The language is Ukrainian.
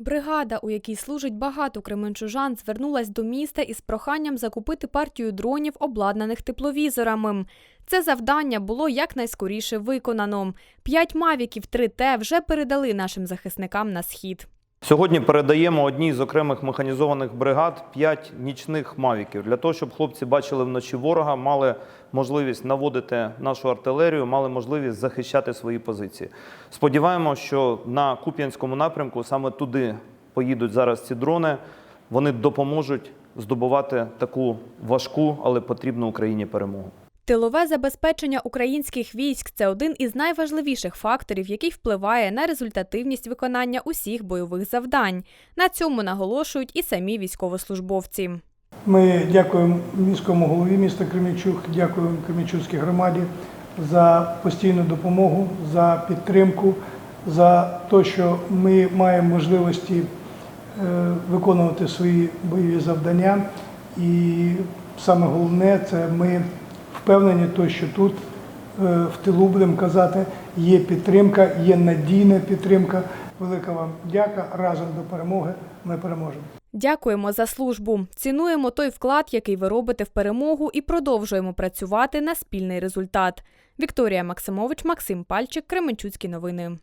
Бригада, у якій служить багато кременчужан, звернулась до міста із проханням закупити партію дронів, обладнаних тепловізорами. Це завдання було якнайскоріше виконано. П'ять мавіків 3Т вже передали нашим захисникам на схід. Сьогодні передаємо одній з окремих механізованих бригад 5 нічних мавіків для того, щоб хлопці бачили вночі ворога, мали можливість наводити нашу артилерію, мали можливість захищати свої позиції. Сподіваємося, що на Куп'янському напрямку саме туди поїдуть зараз ці дрони. Вони допоможуть здобувати таку важку, але потрібну Україні перемогу. Тилове забезпечення українських військ це один із найважливіших факторів, який впливає на результативність виконання усіх бойових завдань. На цьому наголошують і самі військовослужбовці. Ми дякуємо міському голові міста Кременчук, дякуємо Кременчуцькій громаді за постійну допомогу, за підтримку, за те, що ми маємо можливості е, виконувати свої бойові завдання. І саме головне це ми впевнені, то, що тут е, в тилу будемо казати, є підтримка, є надійна підтримка. Велика вам дяка. Разом до перемоги ми переможемо. Дякуємо за службу. Цінуємо той вклад, який ви робите в перемогу, і продовжуємо працювати на спільний результат. Вікторія Максимович, Максим Пальчик, Кременчуцькі новини.